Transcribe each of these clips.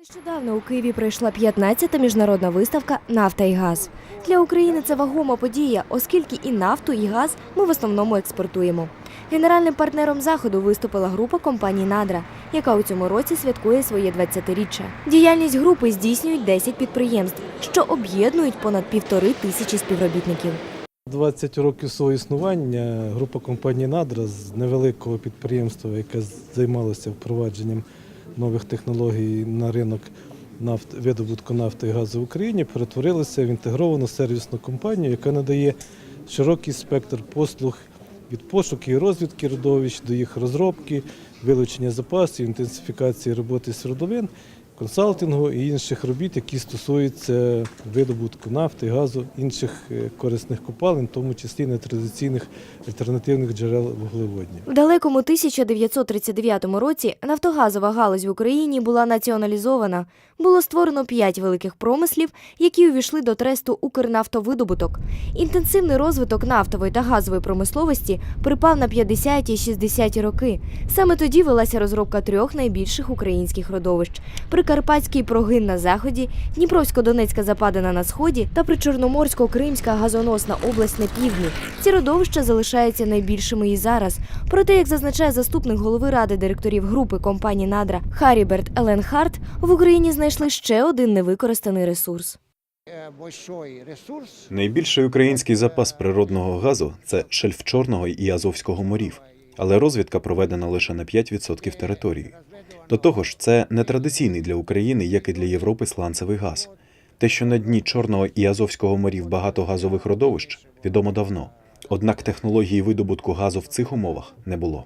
Нещодавно у Києві пройшла 15-та міжнародна виставка Нафта і газ. Для України це вагома подія, оскільки і нафту, і газ ми в основному експортуємо. Генеральним партнером заходу виступила група компаній Надра, яка у цьому році святкує своє 20-річчя. Діяльність групи здійснюють 10 підприємств, що об'єднують понад півтори тисячі співробітників. 20 років свого існування група компанії Надра з невеликого підприємства, яке займалося впровадженням нових технологій на ринок нафт, видобутку нафти і газу в Україні, перетворилася в інтегровану сервісну компанію, яка надає широкий спектр послуг від пошуку і розвідки родовищ до їх розробки, вилучення запасів, інтенсифікації роботи свердловин, консалтингу і інших робіт, які стосуються видобутку нафти, газу, інших е, корисних копалин, в тому числі нетрадиційних альтернативних джерел вуглеводнів. В далекому 1939 році нафтогазова галузь в Україні була націоналізована. Було створено п'ять великих промислів, які увійшли до тресту Укрнафтовидобуток. Інтенсивний розвиток нафтової та газової промисловості припав на 50-ті й 60-ті роки. Саме тоді велася розробка трьох найбільших українських родовищ: Прикарпатський прогин на заході, Дніпровсько-Донецька западина на сході та Причорноморсько-Кримська газоносна область на півдні. Ці родовища залишаються найбільшими і зараз. Проте, як зазначає заступник голови ради директорів групи компанії Надра Харіберт Еленхарт, в Україні знайшли ще один невикористаний ресурс. Найбільший український запас природного газу це шельф Чорного і Азовського морів, але розвідка проведена лише на 5% території. До того ж, це не традиційний для України, як і для Європи сланцевий газ. Те, що на дні Чорного і Азовського морів багато газових родовищ, відомо давно. Однак технології видобутку газу в цих умовах не було.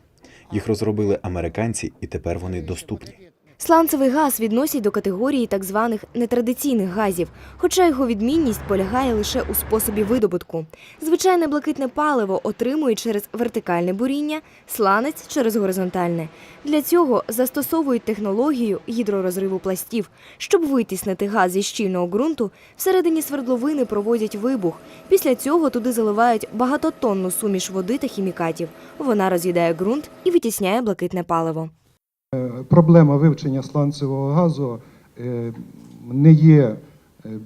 Їх розробили американці, і тепер вони доступні. Сланцевий газ відносять до категорії так званих нетрадиційних газів, хоча його відмінність полягає лише у способі видобутку. Звичайне блакитне паливо отримують через вертикальне буріння, сланець через горизонтальне. Для цього застосовують технологію гідророзриву пластів. Щоб витіснити газ зі щільного ґрунту, всередині свердловини проводять вибух. Після цього туди заливають багатотонну суміш води та хімікатів. Вона роз'їдає ґрунт і витісняє блакитне паливо. Проблема вивчення сланцевого газу е, не є е,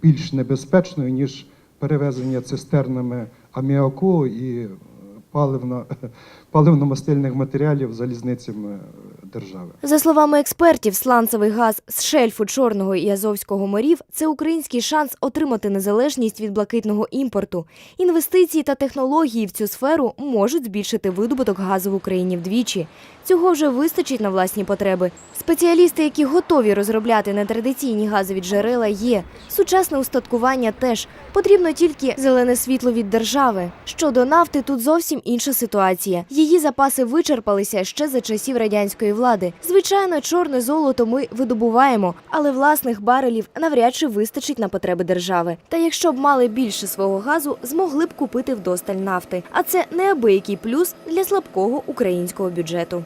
більш небезпечною, ніж перевезення цистернами аміаку і е, паливно, паливно-мастильних матеріалів залізницями держави. За словами експертів, сланцевий газ з шельфу Чорного і Азовського морів це український шанс отримати незалежність від блакитного імпорту. Інвестиції та технології в цю сферу можуть збільшити видобуток газу в Україні вдвічі. Цього вже вистачить на власні потреби. Спеціалісти, які готові розробляти нетрадиційні газові джерела, є. Сучасне устаткування теж потрібно тільки зелене світло від держави. Щодо нафти, тут зовсім інша ситуація. Її запаси вичерпалися ще за часів радянської влади. Звичайно, чорне золото ми видобуваємо, але власних барелів навряд чи вистачить на потреби держави. Та якщо б мали більше свого газу, змогли б купити вдосталь нафти. А це неабиякий плюс для слабкого українського бюджету.